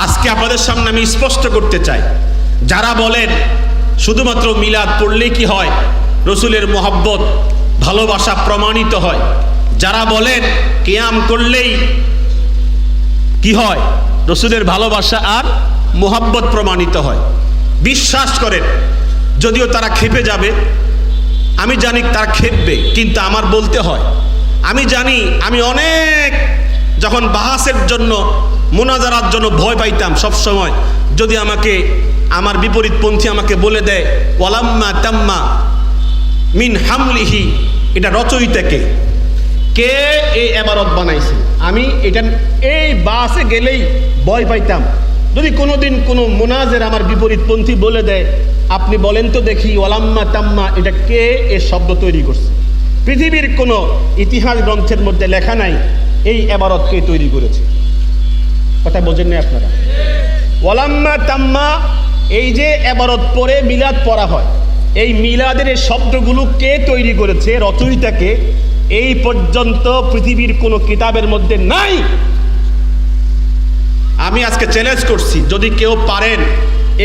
আজকে আপনাদের সামনে আমি স্পষ্ট করতে চাই। যারা বলেন, শুধুমাত্র মিলাদ পড়লেই কি হয়? রসুলের মোহাব্বত, ভালোবাসা প্রমাণিত হয়। যারা বলেন, কেয়াম করলেই কি হয়? রসুলের ভালোবাসা আর মোহাব্বত প্রমাণিত হয়। বিশ্বাস করেন, যদিও তারা খেপে যাবে। আমি জানি তারা খেপবে, কিন্তু আমার বলতে হয়। আমি জানি, আমি অনেক যখন বাহাসের জন্য মোনাজারার জন্য ভয় পাইতাম সব সময় যদি আমাকে, আমার বিপরীতপন্থী আমাকে বলে দেয়, ওয়ালাম্মা তাম্মা মিন হামলিহি এটা রচয়িতাকে। কে এই এবারত বানাইছে? আমি এটা, এই বাসে গেলেই ভয় পাইতাম। যদি কোনোদিন কোনো মোনাজের আমার বিপরীতপন্থী বলে দেয়, আপনি বলেন তো দেখি ওলাম্মা তাম্মা এটা কে এ শব্দ তৈরি করছে? পৃথিবীর কোনো ইতিহাস গ্রন্থের মধ্যে লেখা নাই, এই এবারত কে তৈরি করেছে। কথা বোঝেন না আপনারা। ওয়ালাম্মা তাম্মা, এই যে এবারত পরে মিলাদ পড়া হয়, এই মিলাদের এই শব্দগুলো কে তৈরি করেছে, রচয়িতাকে, এই পর্যন্ত পৃথিবীর কোনো কিতাবের মধ্যে নাই। আমি আজকে চ্যালেঞ্জ করছি, যদি কেউ পারেন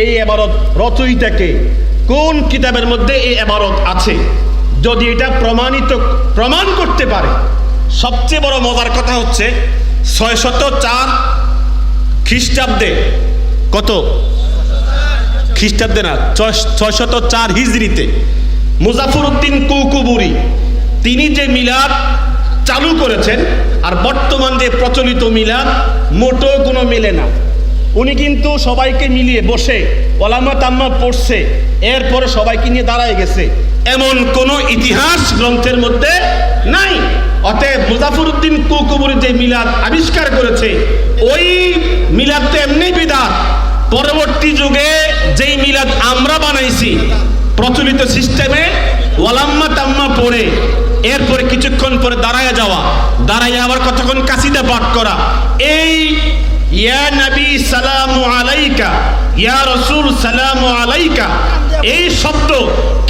এই এবারত রচয়িতাকে, কোন কিতাবের মধ্যে এই এবারত আছে? যদি এটা প্রমাণিত, প্রমাণ করতে পারে, সবচেয়ে বড় মজার কথা হচ্ছে ছয় শত চার খ্রিস্টাব্দে কত? খ্রিস্টাব্দে না, ছয় শত চার হিজড়িতে মুজাফর উদ্দিন কৌকুবুরি, তিনি যে মিলাদ চালু করেছেন আর বর্তমান যে প্রচলিত মিলাদ মোটো কোনো মিলে না। উনি কিন্তু সবাইকে মিলিয়ে বসে, ওলামা তাম্মা পড়ছে, এরপরে সবাইকে নিয়ে দাঁড়ায় গেছে। এমন কোন ইতিহাস গ্রন্থের মধ্যে নাই। অতএব মুজাফর উদ্দিন কুকুবুরি যে মিলাদ আবিষ্কার করেছে। ওই মিলাদ তো এমনি বিদাত। পরবর্তী যুগে যেই মিলাদ আমরা বানাইছি, প্রচলিত সিস্টেমে ওয়ালাম্মা তাম্মা পড়ে, এরপরে কিছুক্ষণ পরে দাঁড়ায় যাওয়া, দাঁড়াইয়া আবার কতক্ষণ কাশিতে পাঠ করা, এই ইয়া নবী সালামু ইয়া রসুল সালামু আলাইকা। এই শব্দ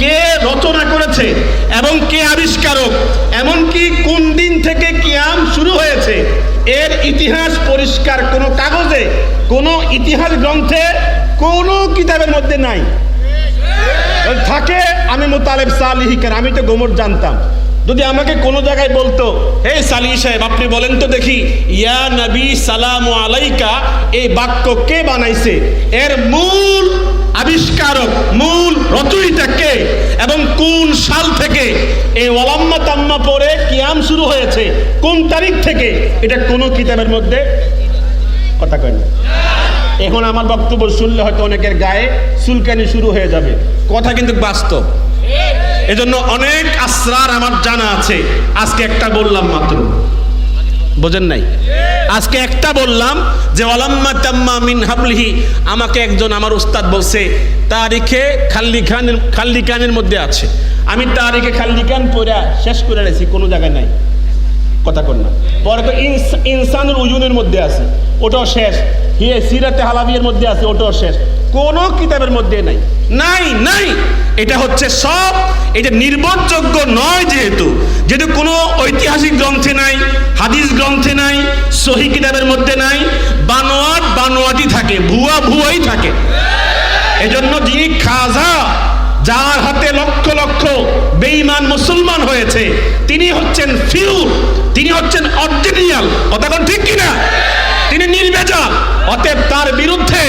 কে রচনা করেছে এবং কে আবিষ্কারক? এমনকি কোন দিন থেকে কিয়াম শুরু হয়েছে? এর ইতিহাস পরিষ্কার কোনো কাগজে, কোনো ইতিহাস গ্রন্থে, কোনো কিতাবের মধ্যে নাই। থাকে আমি মোতালেব সালিহিকার, আমি তো গোমর জানতাম। যদি আমাকে কোনো জায়গায় বলতো হে সালি সাহেব, আপনি বলেন তো দেখি, ইয়া নবী সালাম আলাইকা, এই বাক্য কে বানাইছে? এর মূল আবিষ্কারক, মূল রচয়িতা কে? এবং কোন সাল থেকে? এই ওলাম্মা তাম্মা পরে কিয়াম শুরু হয়েছে, কোন তারিখ থেকে? এটা কোনো কিতাবের মধ্যে কথা কয় না। এখন আমার বক্তব্য শুনলে হয়তো অনেকের গায়ে চুলকানি শুরু হয়ে যাবে। কথা কিন্তু বাস্তব। এজন্য অনেক আশ্রার আমার জানা আছে। আজকে একটা বললাম মাত্র। বোঝেন নাই? আজকে একটা বললাম যে মিন হাবলিহি, আমাকে একজন আমার উস্তাদ বলছে, তারিখে খাল্লি খানের খাল্লি খানের মধ্যে আছে। আমি তারিখে খাল্লি খান পড়া শেষ করে রেছি কোনো জায়গায় নাই। কথা না। পরে তো ইনস- ইনসানুর উজুনের মধ্যে আছে, ওটাও শেষ। হিয়ে সিরাতে হালাবিয়ের মধ্যে আছে, ওটাও শেষ। কোনো কিতাবের মধ্যে নাই। নাই নাই! এটা হচ্ছে সব, এটা নির্ভরযোগ্য নয় যেহেতু। যেহেতু কোনো ঐতিহাসিক গ্রন্থে নাই, হাদিস গ্রন্থে নাই, সহি কিতাবের মধ্যে নাই, বানোয়াট বানোয়াটি থাকে, ভুয়া ভুয়াই থাকে। এজন্য যিনি খাজা, যার হাতে লক্ষ বেঈমান মুসলমান হয়েছে। তিনি হচ্ছেন ফিউর, তিনি হচ্ছেন অরিজিনাল কথা কোন ঠিক কিনা? তিনি নির্বেজাল অতএব তার বিরুদ্ধে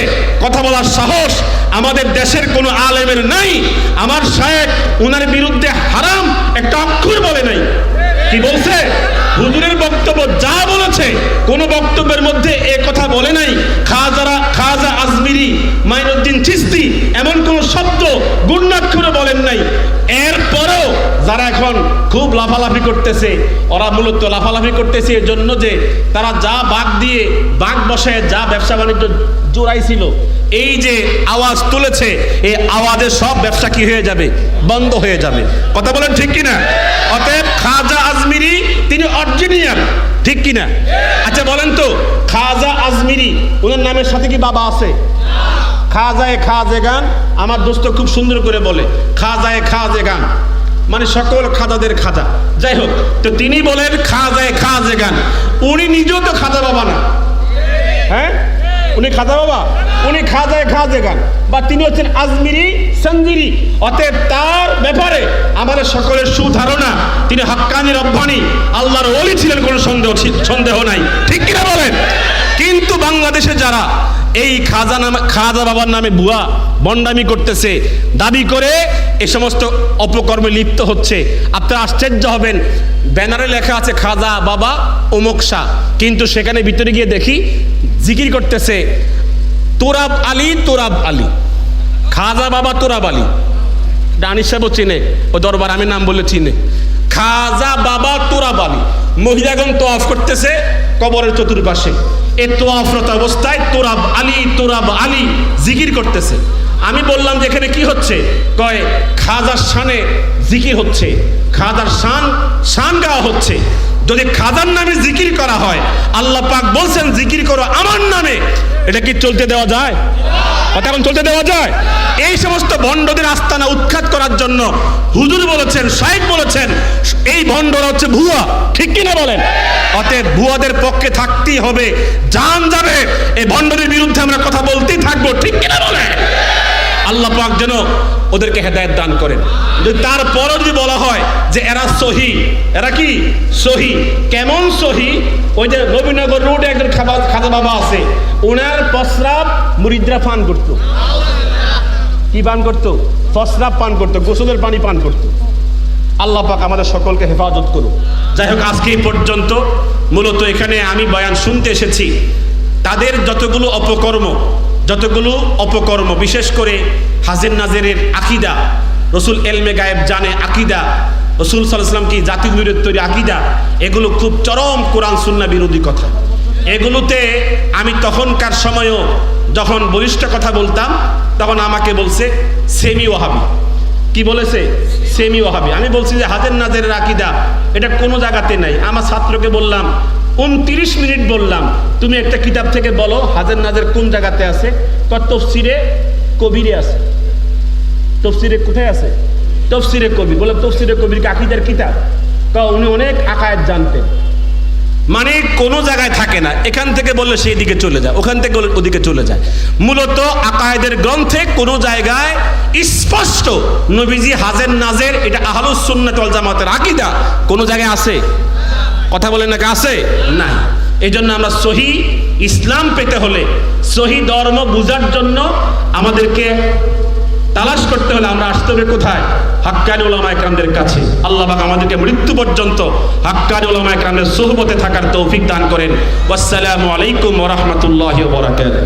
কথা বলার সাহস আমাদের দেশের কোনো আলেমের নাই। আমার শায়েক উনার বিরুদ্ধে হারাম একটা অক্ষর বলে নাই। কি বলছে? হুজুরের বক্তব্য যা বলেছে, কোন বক্তব্যের মধ্যে এ কথা বলে নাই। খাজারা, খাজা আজমিরি, মাইনুদ্দিন চিস্তি, এমন কোন শব্দ গুণাক্ষরে বলেন নাই। এরপরেও যারা এখন খুব লাফালাফি করতেছে, ওরা মূলত লাফালাফি করতেছে এর জন্য যে তারা যা বাঘ দিয়ে বাঘ বসায়, যা ব্যবসা বাণিজ্য জোড়াইছিল, এই যে আওয়াজ তুলেছে, এই আওয়াজে সব ব্যবসা কি হয়ে যাবে? বন্ধ হয়ে যাবে। কথা বলেন ঠিক কিনা? অতএব খাজা আজমিরি, তিনি অরিজিনিয়াল, ঠিক কিনা? আচ্ছা বলেন তো, খাজা আজমিরি, ওনার নামের সাথে কি বাবা আছে? খাজায় খাজে গান, আমার দোস্ত খুব সুন্দর করে বলে, খাজায় খাজে গান। মানে সকল খাজাদের খাজা। যাই হোক, তো তিনি বলেন, খাজায় খাজে গান। উনি নিজেও তো খাজা বাবা না। হ্যাঁ? উনি খাজা বাবা? উনি খাজায় খাজে গান। বা তিনি হচ্ছেন আজমিরি সঞ্জিরি। অতএব তার ব্যাপারে আমাদের সকলের সুধারণা, তিনি হাক্কানি রব্বানি। আল্লাহর ওলি ছিলেন, কোনো সন্দেহ সন্দেহ নাই। ঠিক কিনা বলেন? কিন্তু বাংলাদেশে যারা এই খাজা নামে খাজা বাবার নামে ভুয়া বন্ডামি করতেছে, দাবি করে এ সমস্ত অপকর্মে লিপ্ত হচ্ছে। আপনারা আশ্চর্য হবেন, ব্যানারে লেখা আছে খাজা বাবা অমুক শাহ। কিন্তু সেখানে ভিতরে গিয়ে দেখি জিকির করতেছে, তোরাব আলী তোরাব আলী। খাজা বাবা, তোরাব আলী। ডানিস সাহেবও চিনে, ও দরবার আমি নাম বলে চিনে। খাজা বাবা, তোরাব আলী। মহিলাগণ তোয়াফ করতেছে কবরের চতুর্পাশে। এ তোয়াফরত অবস্থায় তোরাব আলী তোরাব আলী জিকির করতেছে। আমি বললাম যে এখানে কি হচ্ছে? কয়, খাজার শানে জিকির হচ্ছে। খাজার শান শান গাওয়া হচ্ছে। যদি খাজার নামে জিকির করা হয়, আল্লাহ পাক বলছেন, জিকির করো আমার নামে। এটা কি চলতে দেওয়া যায়? কথা এখন চলতে দেওয়া যায়। এই সমস্ত ভণ্ডদের আস্তানা উৎখাত করার জন্য হুজুর বলেছেন, সাহেব বলেছেন, এই ভণ্ডরা হচ্ছে ভুয়া। ঠিক কিনা বলেন? অতএব ভুয়াদের পক্ষে থাকতেই হবে জান যাবে। এই ভণ্ডদের বিরুদ্ধে আমরা কথা বলতেই থাকব। ঠিক কিনা বলেন? আল্লাহ পাক যেন ওদেরকে হেদায়ত দান করেন। যদি তারপরও যদি বলা হয় যে এরা সহি, এরা কি? সহি। কেমন সহি? ওই যে রবীনগর রোডে একজন খাবা খাজা বাবা আছে। ওনার প্রস্রাব মুরিদরা পান করতো। কি পান করতো? প্রস্রাব পান করতো, গোসলের পানি পান করতো। আল্লাহ পাক আমাদের সকলকে হেফাজত করুক। যাই হোক, আজকে পর্যন্ত মূলত এখানে আমি বয়ান শুনতে এসেছি। তাদের যতগুলো অপকর্ম যতগুলো অপকর্ম, বিশেষ করে হাজির নাজেরের আকিদা, রসুল এলমে গায়েব জানে আকিদা, রসুল সাল্লাম কি জাতিগুলির তৈরি আকিদা, এগুলো খুব চরম কোরআন সুন্না বিরোধী কথা। এগুলোতে আমি তখনকার সময়ও যখন বলিষ্ঠ কথা বলতাম, তখন আমাকে বলছে সেমি ওহাবি কি বলেছে? সেমি ওহাবি আমি বলছি যে হাজের নাজের আকিদা, এটা কোনো জায়গাতে নাই। আমার ছাত্রকে বললাম উনত্রিশ মিনিট বললাম, তুমি একটা কিতাব থেকে বলো, হাজার নাজের কোন জায়গাতে আছে? তফসিরে কবিরে আছে। তফসিরে কোথায় আছে? তফসিরে কবি। বলে, তফসিরে কবির কি আকিদার কিতাব? কা উনি অনেক আকায়েত জানতেন। মানে কোনো জায়গায় থাকে না, এখান থেকে বললে সেই দিকে চলে যায়, ওখান থেকে ওদিকে চলে যায়। মূলত আকায়েদের গ্রন্থে কোনো জায়গায় স্পষ্ট নবীজি হাজের নাজের, এটা আহলুস জামাতের আকিদা, কোনো জায়গায় আছে? কথা বলেন নাকি আছে না এই জন্য আমরা সহি ইসলাম পেতে হলে সহি ধর্ম বুঝার জন্য আমাদেরকে তালাশ করতে হলে আমরা আসতে হবে কোথায়? হাক্কানি ওলামা একরামদের কাছে। আল্লাহ পাক আমাদেরকে মৃত্যু পর্যন্ত হাক্কানি ওলামা একরামদের সোহবতে থাকার তৌফিক দান করেন। ওয়াসসালামু আলাইকুম ওয়া রাহমাতুল্লাহি ওয়া বারাকাতুহু।